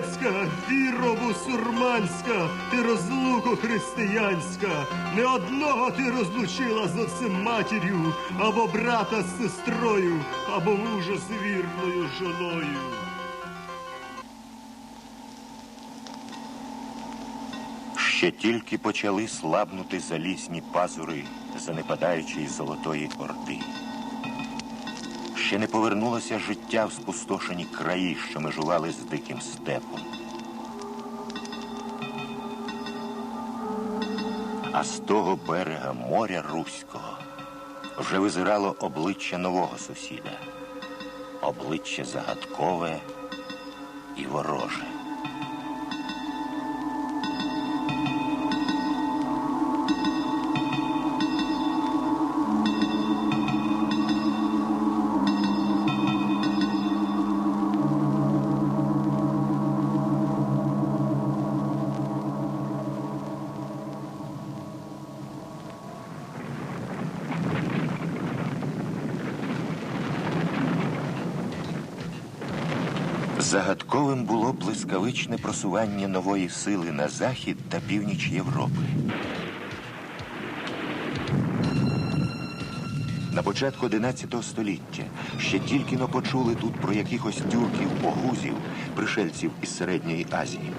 Земле турецька, віро бусурманська, ти розлуко християнська, не одного ти розлучила з отцем матір'ю, або брата з сестрою, або мужа з вірною жоною. Ще тільки почали слабнути залісні пазури занепадаючої золотої орди. Ще не повернулося життя в спустошені краї, що межували з диким степом. А з того берега моря Руського вже визирало обличчя нового сусіда, обличчя загадкове і вороже. Загадковим було блискавичне просування нової сили на захід та північ Європи. На початку 11 століття ще тільки но почули тут про якихось тюрків огузів, пришельців із Середньої Азії.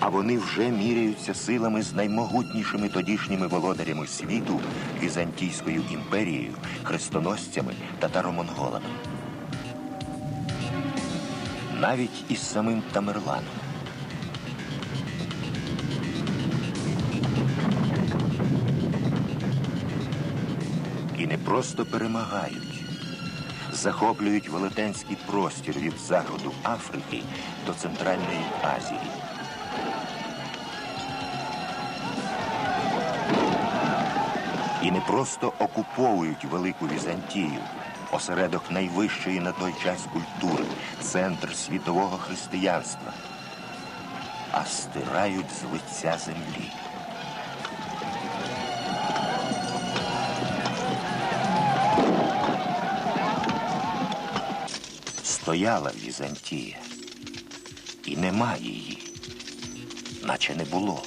А вони вже міряються силами з наймогутнішими тодішніми володарями світу Візантійською імперією, хрестоносцями татаро-монголами навіть із самим Тамерланом. І не просто перемагають, захоплюють велетенський простір від заходу Африки до Центральної Азії. І не просто окуповують Велику Візантію осередок найвищої на той час культури, центр світового християнства, а стирають з лиця землі. Стояла Візантія, і нема її, наче не було.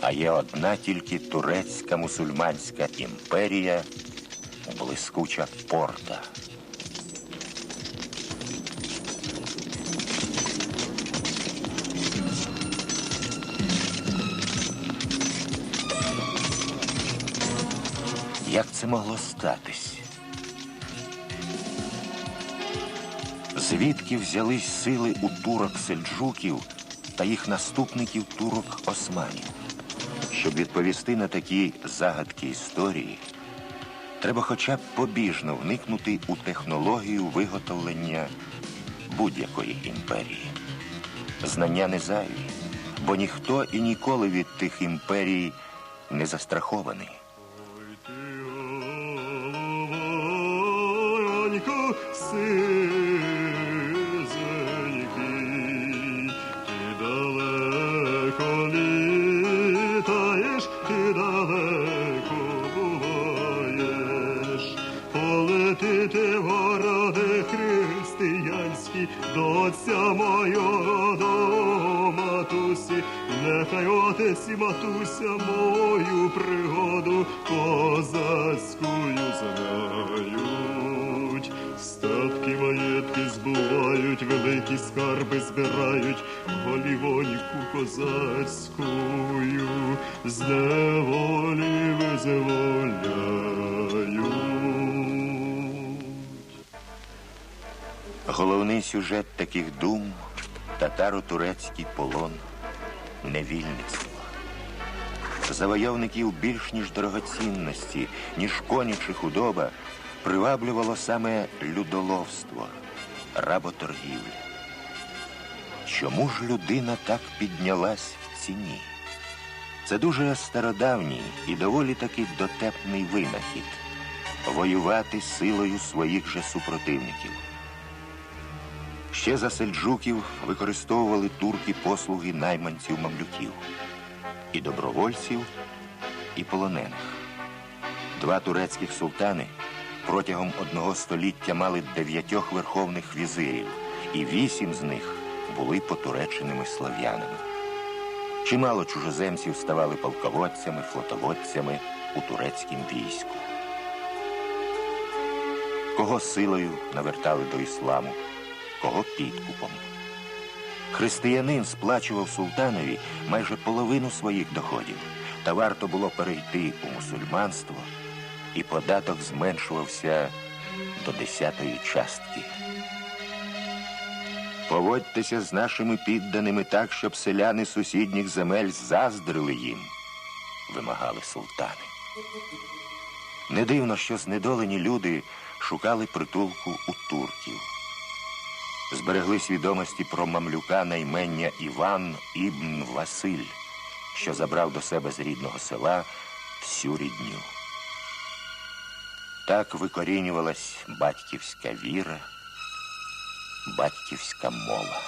А є одна тільки турецька мусульманська імперія блискуча порта. Як це могло статись? Звідки взялись сили у турок сельджуків та їх наступників турок османів? Щоб відповісти на такі загадки історії, треба хоча б побіжно вникнути у технологію виготовлення будь-якої імперії. Знання не зайві, бо ніхто і ніколи від тих імперій не застрахований. Ой християнські, до отця до матусі, нехай отець матуся мою пригоду козацькою знають. Статки маєтки збувають, великі скарби збирають, голівоньку козацькою з неволі визволяють. Головний сюжет таких дум татаро-турецький полон невільництво. Завойовників більш ніж дорогоцінності, ніж коні чи худоба, приваблювало саме людоловство, работоргівля. Чому ж людина так піднялась в ціні? Це дуже стародавній і доволі таки дотепний винахід воювати силою своїх же супротивників. Ще за сельджуків використовували турки послуги найманців мамлюків і добровольців, і полонених. Два турецьких султани протягом одного століття мали дев'ятьох верховних візирів і вісім з них були потуреченими слов'янами. Чимало чужоземців ставали полководцями, флотоводцями у турецькім війську. Кого силою навертали до ісламу, кого підкупом. Християнин сплачував султанові майже половину своїх доходів, та варто було перейти у мусульманство, і податок зменшувався до десятої частки. Поводьтеся з нашими підданими так, щоб селяни сусідніх земель заздрили їм, вимагали султани. Не дивно, що знедолені люди шукали притулку у турків. Зберегли свідомості про мамлюка на імення Іван Ібн Василь, що забрав до себе з рідного села всю рідню. Так викорінювалась батьківська віра, батьківська мова.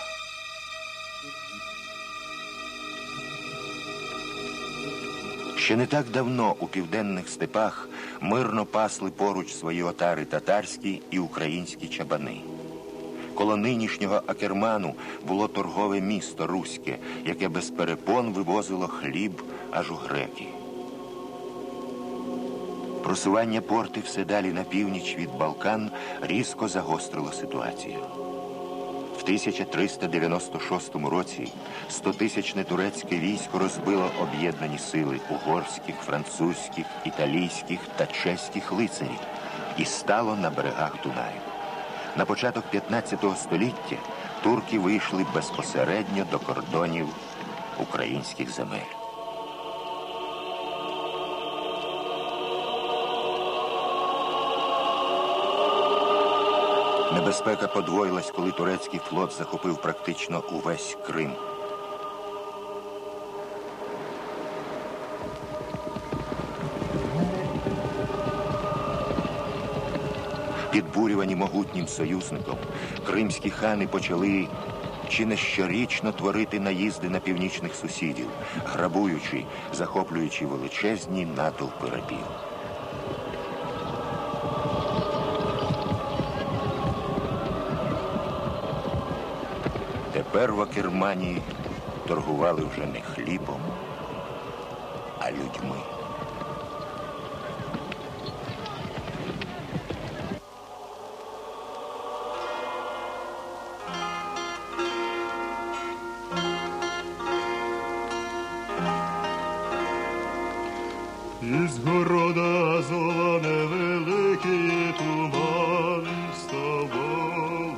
Ще не так давно у південних степах мирно пасли поруч свої отари татарські і українські чабани. Коло нинішнього Акерману було торгове місто Руське, яке без перепон вивозило хліб аж у греки. Просування порти все далі на північ від Балкан різко загострило ситуацію. В 1396 році стотисячне турецьке військо розбило об'єднані сили угорських, французьких, італійських та чеських лицарів і стало на берегах Дунаю. На початок 15 століття турки вийшли безпосередньо до кордонів українських земель. Небезпека подвоїлась, коли турецький флот захопив практично увесь Крим. Підбурювані могутнім союзником, кримські хани почали чи не щорічно творити наїзди на північних сусідів, грабуючи, захоплюючи величезні натовпи рабів. Тепер в Акермані торгували вже не хлібом, а людьми. Із города зола невеликий туман вставали.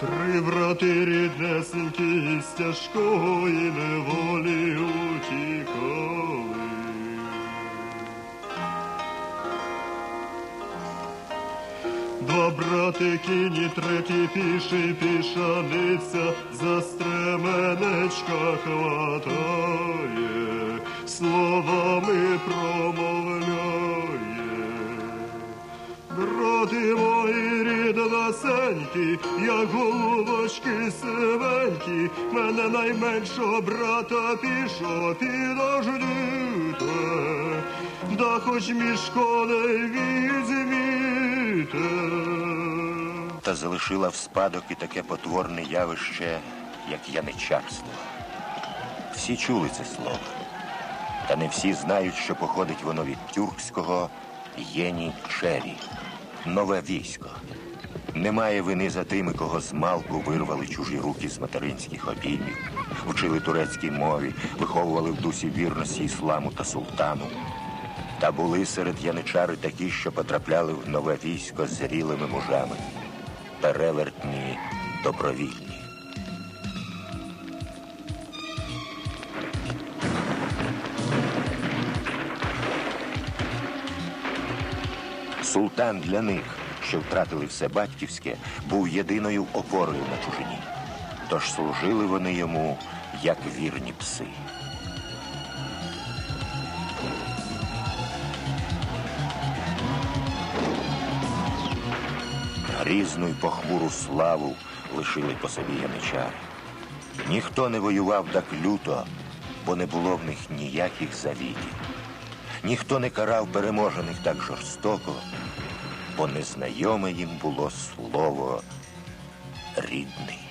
Три брати ріднесенькі з тяжкої неволі утікали. Два брати кіні, третій піший пішаниця, за стременечка хватає, словами промовляє. Брати мої рідносенькі, як голубочки сивенькі, мене найменшого брата пішо підождіте, да хоч між коней візьміте. Та залишила в спадок і таке потворне явище, як яничарство. Всі чули це слово, та не всі знають, що походить воно від тюркського єні чері, нове військо. Немає вини за тими, кого з малку вирвали чужі руки з материнських обіймів, вчили турецькій мові, виховували в дусі вірності ісламу та султану. Та були серед яничари такі, що потрапляли в нове військо з зрілими мужами, перевертні, добровільні. Султан для них, що втратили все батьківське, був єдиною опорою на чужині. Тож служили вони йому як вірні пси. Грізну й похмуру славу лишили по собі яничари. Ніхто не воював так люто, бо не було в них ніяких завітів. Ніхто не карав переможених так жорстоко, бо незнайоме їм було слово рідний.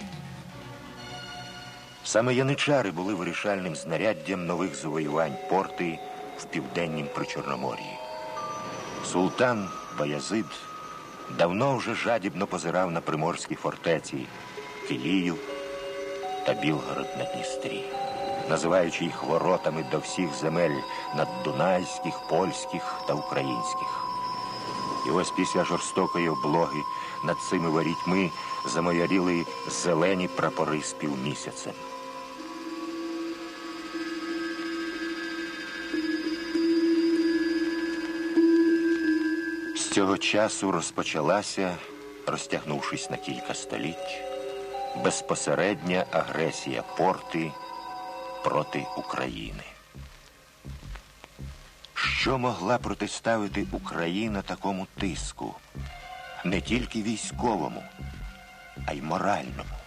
Саме яничари були вирішальним знаряддям нових завоювань порти в південнім Причорномор'ї. Султан Баязид давно вже жадібно позирав на приморські фортеці Київ та Білгород на Дністрі, називаючи їх воротами до всіх земель наддунайських, польських та українських. І ось після жорстокої облоги над цими ворітьми замояріли зелені прапори з півмісяцем. Цього часу розпочалася, розтягнувшись на кілька століть, безпосередня агресія порти проти України. Що могла протиставити Україна такому тиску? Не тільки військовому, а й моральному.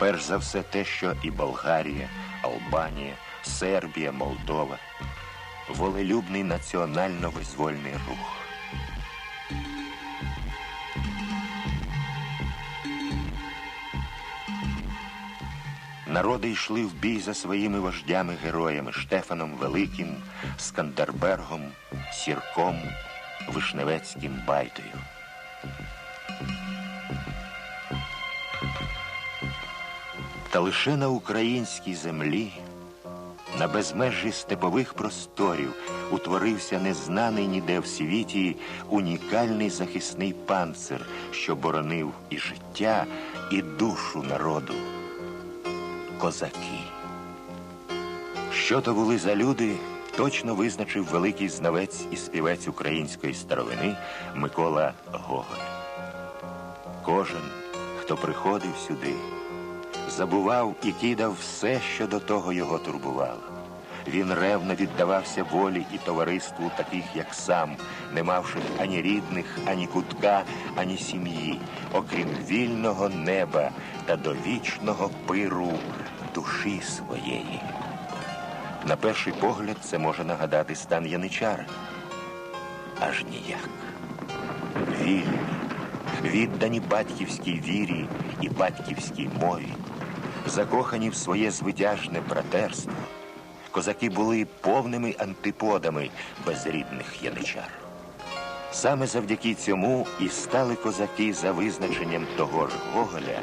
Перш за все те, що і Болгарія, Албанія, Сербія, Молдова волелюбний національно-визвольний рух. Народи йшли в бій за своїми вождями-героями Штефаном Великим, Скандербергом, Сірком, Вишневецьким Байтою. Та лише на українській землі, на безмежі степових просторів, утворився незнаний ніде в світі унікальний захисний панцир, що боронив і життя, і душу народу. Козаки. Що то були за люди, точно визначив великий знавець і співець української старовини Микола Гоголь. Кожен, хто приходив сюди, забував і кидав все, що до того його турбувало. Він ревно віддавався волі і товариству таких, як сам, не мавши ані рідних, ані кутка, ані сім'ї, окрім вільного неба та довічного пиру душі своєї. На перший погляд це може нагадати стан яничара. Аж ніяк. Вільні, віддані батьківській вірі і батьківській мові, закохані в своє звитяжне братерство, козаки були повними антиподами безрідних яничар. Саме завдяки цьому і стали козаки за визначенням того ж Гоголя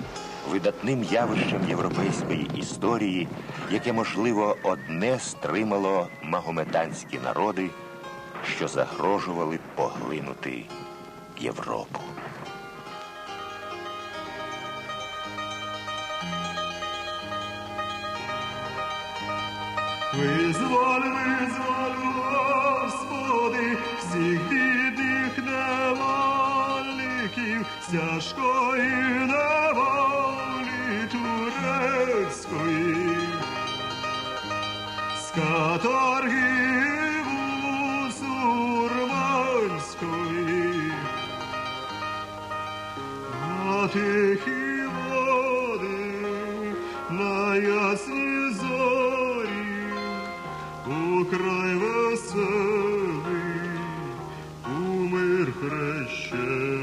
видатним явищем європейської історії, яке, можливо, одне стримало магометанські народи, що загрожували поглинути Європу. Визволь, визволь, Господи, всіх бідних невольників, тяжкої неволі турецької, з каторги мусульманської, тихі води, на ясні зорі, Украй веселий, у мир хрещений.